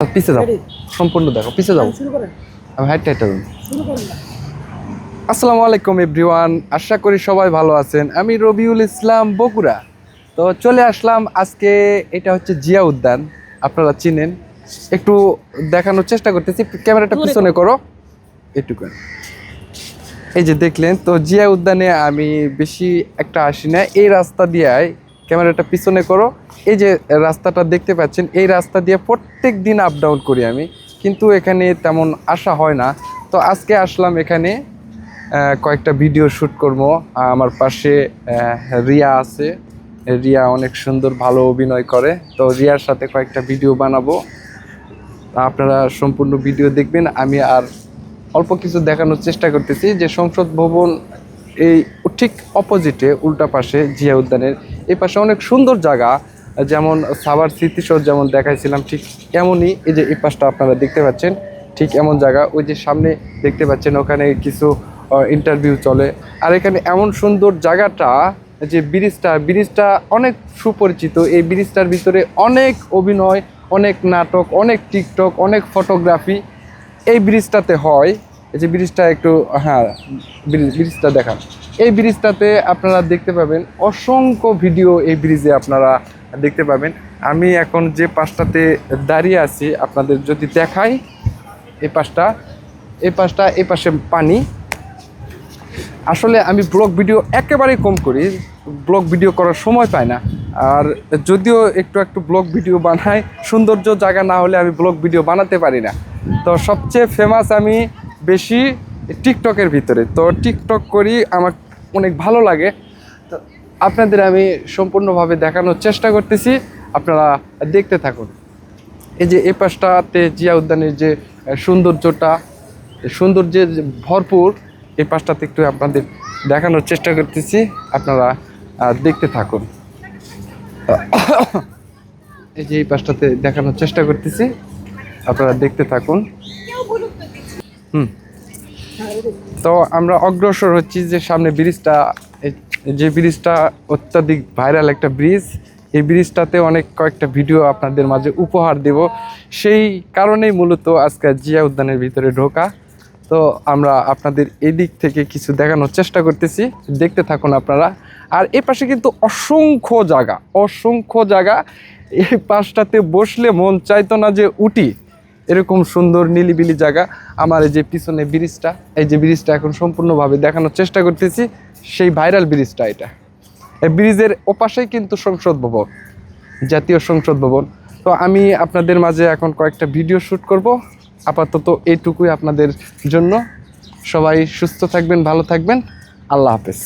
পিছে যাও। সম্পূর্ণ দেখো পিছে যাও। আমি হাইটটা হাইটটা যাব আসসালামু আলাইকুম এভরিওয়ান। আশা করি সবাই ভালো আছেন। আমি রবিউল ইসলাম বগুড়া। তো চলে আসলাম আজকে এটা হচ্ছে জিয়া উদ্যান। আপনারা চিনেন। একটু দেখানোর চেষ্টা করতেছি। ক্যামেরাটা পিছনে করো। একটু এই যে দেখলেন তো জিয়া উদ্যানে আমি বেশি একটা আসি না। এই রাস্তা দিয়ে ক্যামেরাটা পিছনে করো। এই যে রাস্তাটা দেখতে পাচ্ছেন, এই রাস্তা দিয়ে প্রত্যেক দিন আপ ডাউন করি আমি। কিন্তু এখানে তেমন আসা হয় না। তো আজকে আসলাম এখানে কয়েকটা ভিডিও শ্যুট করব। আমার পাশে রিয়া আছে। রিয়া অনেক সুন্দর, ভালো অভিনয় করে। তো রিয়ার সাথে কয়েকটা ভিডিও বানাবো। আপনারা সম্পূর্ণ ভিডিও দেখবেন। আমি আর অল্প কিছু দেখানোর চেষ্টা করতেছি যে সংসদ ভবন এই ঠিক অপোজিটে উল্টা পাশে জিয়া উদ্যানের এই পাশে অনেক সুন্দর জায়গা, যেমন সাভার স্মৃতিসৌধ যেমন দেখাইছিলাম, ঠিক এমনই এই যে এই পাশটা আপনারা দেখতে পাচ্ছেন, ঠিক এমন জায়গা, ওই যে সামনে দেখতে পাচ্ছেন ওখানে কিছু ইন্টারভিউ চলে। আর এখানে এমন সুন্দর জায়গাটা যে ব্রিজটা ব্রিজটা অনেক সুপরিচিত, এই ব্রিজটার ভিতরে অনেক অভিনয়, অনেক নাটক, অনেক টিকটক, অনেক ফটোগ্রাফি এই ব্রিজটাতে হয়। এই যে ব্রিজটা একটু হ্যাঁ ব্রিজ, ব্রিজটা দেখান। এই ব্রিজটাতে আপনারা দেখতে পাবেন অসংখ্য ভিডিও এই ব্রিজে আপনারা দেখতে পাবেন। আমি এখন যে পাশটাতে দাঁড়িয়ে আছি, আপনাদের যদি দেখাই, এই পাশটা এই পাশটা, এই পাশে পানি। আসলে আমি ব্লগ ভিডিও একেবারেই কম করি, ব্লগ ভিডিও করার সময় পাই না। আর যদিও একটু একটু ব্লগ ভিডিও বানাই, সৌন্দর্য জায়গা না হলে আমি ব্লগ ভিডিও বানাতে পারি না। তো সবচেয়ে ফেমাস আমি বেশি টিকটকের ভিতরে। তো টিকটক করি আমার অনেক ভালো লাগে। তো আপনাদের আমি সম্পূর্ণভাবে দেখানোর চেষ্টা করতেছি। আপনারা দেখতে থাকুন। এই যে এই পাশটাতে জিয়া উদ্যানের যে সৌন্দর্যটা সৌন্দর্যে যে ভরপুর এই পাশটাতে একটু আপনাদের দেখানোর চেষ্টা করতেছি। আপনারা দেখতে থাকুন। এই যে এই পাশটাতে দেখানোর চেষ্টা করতেছি। আপনারা দেখতে থাকুন। হুম। তো আমরা অগ্রসর হচ্ছি যে সামনে ব্রিজটা যে ব্রিজটা অত্যাধিক ভাইরাল একটা ব্রিজ, এই ব্রিজটাতে অনেক কয়েকটা ভিডিও আপনাদের মাঝে উপহার দেব। সেই কারণেই মূলত আজকে জিয়া উদ্যানের ভিতরে ঢোকা। তো আমরা আপনাদের এদিক থেকে কিছু দেখানোর চেষ্টা করতেছি। দেখতে থাকুন আপনারা। আর এই পাশে কিন্তু অসংখ্য জায়গা অসংখ্য জায়গা। এই পাশটাতে বসলে মন চাইতো না যে উঠি। এরকম সুন্দর নিলিবিলি জায়গা। আমার এই যে পিছনে ব্রিজটা, এই যে ব্রিজটা এখন সম্পূর্ণভাবে দেখানোর চেষ্টা করতেছি, সেই ভাইরাল ব্রিজটা এটা। এই ব্রিজের ওপাশেই কিন্তু সংসদ ভবন, জাতীয় সংসদ ভবন। তো আমি আপনাদের মাঝে এখন কয়েকটা ভিডিও শ্যুট করব। আপাতত এইটুকুই আপনাদের জন্য। সবাই সুস্থ থাকবেন, ভালো থাকবেন। আল্লাহ হাফেজ।